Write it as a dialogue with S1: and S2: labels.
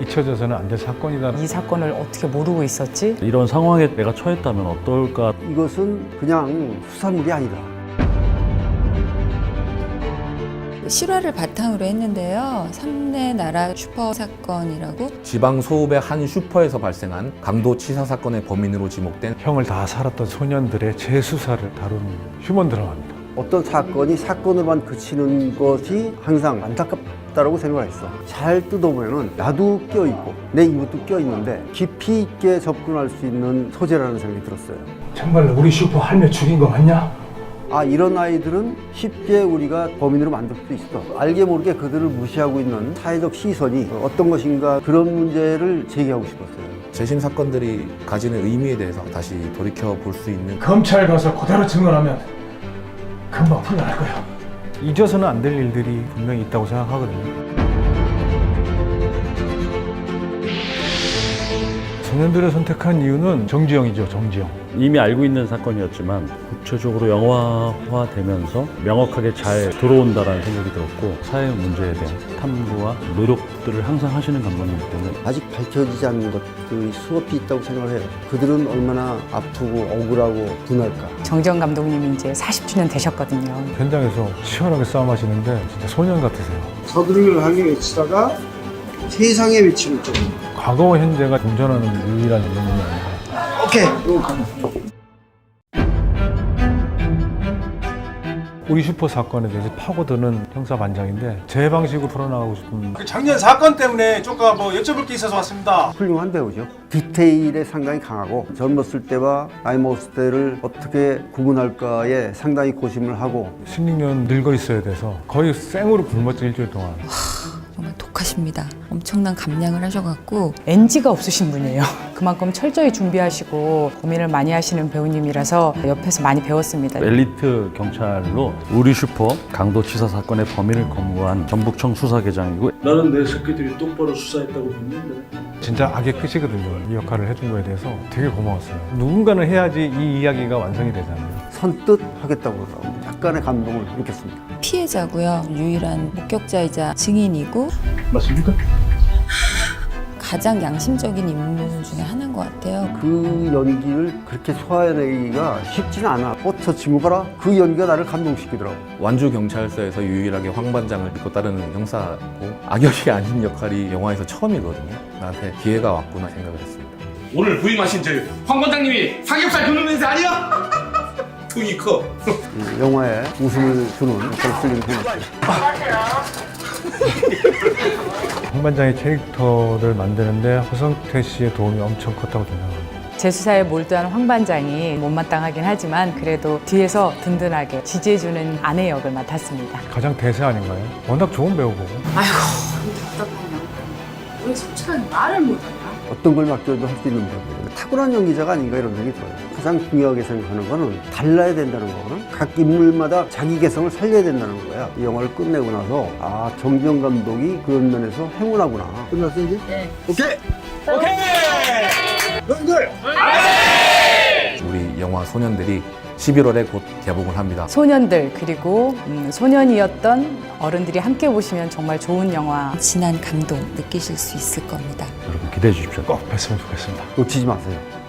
S1: 잊혀져서는 안 될 사건이다.
S2: 이 사건을 어떻게 모르고 있었지?
S3: 이런 상황에 내가 처했다면 어떨까
S4: 이것은 그냥 수산물이 아니다.
S5: 실화를 바탕으로 했는데요. 삼내 나라 슈퍼 사건이라고
S6: 지방 소읍의 한 슈퍼에서 발생한 강도 치사 사건의 범인으로 지목된
S1: 형을 다 살았던 소년들의 재수사를 다루는 휴먼 드라마입니다.
S4: 어떤 사건이 사건으로만 그치는 것이 항상 안타깝다 라고 생각을 했어. 잘 뜯어보면은 나도 껴있고 내 이것도 껴있는데 깊이 있게 접근할 수 있는 소재라는 생각이 들었어요.
S7: 정말 우리 슈퍼 할매 죽인 거 맞냐?
S4: 아 이런 아이들은 쉽게 우리가 범인으로 만들 수 있어. 알게 모르게 그들을 무시하고 있는 사회적 시선이 어떤 것인가 그런 문제를 제기하고 싶었어요.
S6: 재심 사건들이 가지는 의미에 대해서 다시 돌이켜 볼 수 있는
S7: 검찰 가서 그대로 증언하면 금방 풀려날 거야.
S1: 잊어서는 안 될 일들이 분명히 있다고 생각하거든요. 소년들을 선택한 이유는 정지영이죠, 정지영.
S3: 이미 알고 있는 사건이었지만 구체적으로 영화화되면서 명확하게 잘 들어온다라는 생각이 들었고 사회 문제에 대한 탐구와 노력들을 항상 하시는 감독이기 때문에
S4: 아직 밝혀지지 않는 것들이 수없이 있다고 생각을 해요. 그들은 얼마나 아프고 억울하고 분할까.
S2: 정지영 감독님이 이제 40주년 되셨거든요.
S1: 현장에서 치열하게 싸움하시는데 진짜 소년 같으세요.
S8: 서두르기를 향해 외치다가 세상에 외치는 쪽.
S1: 과거와 현재가 공존하는 유일한 인물이 아닌가.
S8: 오케이. 이거 가면.
S1: 우리 슈퍼 사건에 대해서 파고드는 형사 반장인데 제 방식으로 풀어나가고 싶은
S7: 그 작년 사건 때문에 조금 뭐 여쭤볼 게 있어서 왔습니다.
S4: 훌륭한 배우죠. 디테일에 상당히 강하고 젊었을 때와 나이 먹었을 때를 어떻게 구분할까에 상당히 고심을 하고
S1: 16년 늙어 있어야 돼서 거의 생으로 굶었죠 일주일 동안.
S5: 정말 독하십니다. 엄청난 감량을 하셔갖고
S2: NG가 없으신 분이에요. 그만큼 철저히 준비하시고 고민을 많이 하시는 배우님이라서 옆에서 많이 배웠습니다.
S3: 엘리트 경찰로 우리 슈퍼 강도 치사 사건의 범인을 검거한 전북청 수사계장이고
S7: 나는 내 새끼들이 똑바로 수사했다고 믿는데.
S1: 진짜 악의 끝이거든요. 이 역할을 해준 거에 대해서 되게 고마웠어요. 누군가는 해야지 이 이야기가 완성이 되잖아요.
S4: 선뜻 하겠다고 그러더라고요. 약간의 감동을 느꼈습니다.
S5: 피해자고요. 유일한 목격자이자 증인이고
S7: 맞습니까?
S5: 가장 양심적인 인물 중에 하나인 것 같아요.
S4: 그 연기를 그렇게 소화해내기가 쉽지는 않아. 어, 저 친구 봐라. 그 연기가 나를 감동시키더라고.
S6: 완주 경찰서에서 유일하게 황 반장을 믿고 따르는 형사고 악역이 아닌 역할이 영화에서 처음이거든요. 나한테 기회가 왔구나 생각을 했습니다.
S9: 오늘 부임하신 저희 황 반장님이 삼겹살 굽는 냄새 아니야? 돈이 커.
S4: 이 영화에 웃음을 주는 그런 슬림 해놨어요.
S1: 황 반장의 캐릭터를 만드는데 허성태 씨의 도움이 엄청 컸다고 생각합니다.
S2: 재수사에 몰두한 황 반장이 못마땅하긴 하지만 그래도 뒤에서 든든하게 지지해주는 아내 역을 맡았습니다.
S1: 가장 대세 아닌가요? 워낙 좋은 배우고
S4: 어떤 걸 맡겨도 할 수 있는 배우. 탁월한 연기자가 아닌가 이런 생각이 들어요. 가장 중요하게 생각하는 거는 달라야 된다는 거거든. 각 인물마다 자기 개성을 살려야 된다는 거야. 이 영화를 끝내고 나서 아 정지영 감독이 그런 면에서 행운하구나. 끝났어 이제? 네. 오케이.
S8: 너희들
S6: 우리 영화 소년들이 11월에 곧 개봉을 합니다.
S2: 소년들 그리고 음, 소년이었던 어른들이 함께 보시면 정말 좋은 영화
S5: 진한 감동 느끼실 수 있을 겁니다.
S3: 여러분 기대해 주십시오.
S1: 꼭 뵀으면 좋겠습니다.
S4: 놓치지 마세요.